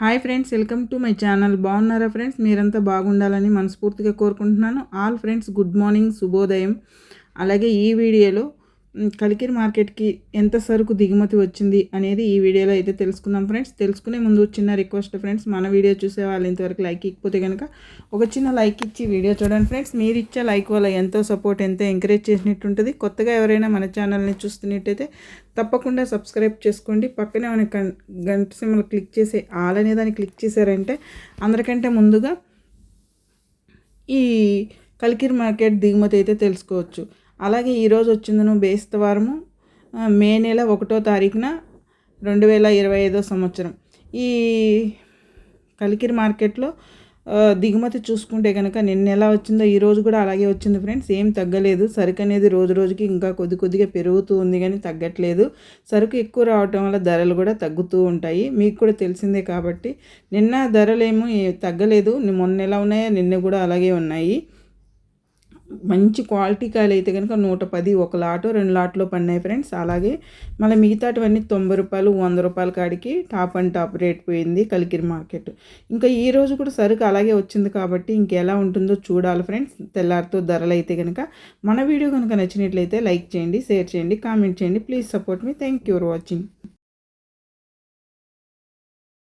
Hi friends welcome to my channel. బాగున్నారా friends? మీరంతా బాగుండాలని మనస్ఫూర్తిగా కోరుకుంటున్నాను. ఆల్ ఫ్రెండ్స్ గుడ్ మార్నింగ్ శుభోదయం. అలాగే ఈ వీడియోలో కలికిరి మార్కెట్కి ఎంత సరుకు దిగుమతి వచ్చింది అనేది ఈ వీడియోలో అయితే తెలుసుకుందాం ఫ్రెండ్స్. తెలుసుకునే ముందు చిన్న రిక్వెస్ట్ ఫ్రెండ్స్ మన వీడియో చూసే వాళ్ళు ఇంతవరకు లైక్ ఇకపోతే కనుక ఒక చిన్న లైక్ ఇచ్చి వీడియో చూడండి ఫ్రెండ్స్. మీరు ఇచ్చే లైక్ వల్ల ఎంతో సపోర్ట్ ఎంతో ఎంకరేజ్ చేసినట్టు ఉంటుంది కొత్తగా ఎవరైనా మన ఛానల్ని చూస్తున్నట్టయితే తప్పకుండా సబ్స్క్రైబ్ చేసుకోండి. పక్కనే మన గంట సింబల్ క్లిక్ చేసి ఆల్ అనే దాన్ని క్లిక్ చేశారంటే అందరికంటే ముందుగా ఈ కలికిరి మార్కెట్ దిగుమతి అయితే తెలుసుకోవచ్చు. అలాగే ఈరోజు వచ్చిందను బేస్తవారము మే నెల ఒకటో తారీఖున రెండు వేల ఇరవై ఐదో సంవత్సరం. ఈ కలికిరి మార్కెట్లో దిగుమతి చూసుకుంటే కనుక నిన్న ఎలా వచ్చిందో ఈ రోజు కూడా అలాగే వచ్చింది ఫ్రెండ్స్. ఏం తగ్గలేదు. సరుకు అనేది రోజు రోజుకి ఇంకా కొద్ది కొద్దిగా పెరుగుతూ ఉంది కానీ తగ్గట్లేదు. సరుకు ఎక్కువ రావటం వల్ల ధరలు కూడా తగ్గుతూ ఉంటాయి. మీకు కూడా తెలిసిందే కాబట్టి నిన్న ధరలేమో తగ్గలేదు. మొన్న ఎలా ఉన్నాయో నిన్న కూడా అలాగే ఉన్నాయి. మంచి క్వాలిటీ కాయలు అయితే కనుక నూట పది ఒక లాటు రెండు లాట్లో పడినాయి ఫ్రెండ్స్. అలాగే మళ్ళీ మిగతాటివన్నీ తొంభై రూపాయలు వంద రూపాయల కాడికి టాప్ అండ్ టాప్ రేట్ పోయింది కలికిరి మార్కెట్. ఇంకా ఈ రోజు కూడా సరుకు అలాగే వచ్చింది కాబట్టి ఇంకెలా ఉంటుందో చూడాలి ఫ్రెండ్స్. తెల్లారితో ధరలు అయితే కనుక మన వీడియో కనుక నచ్చినట్లయితే లైక్ చేయండి షేర్ చేయండి కామెంట్ చేయండి. Please support me. Thank you for watching.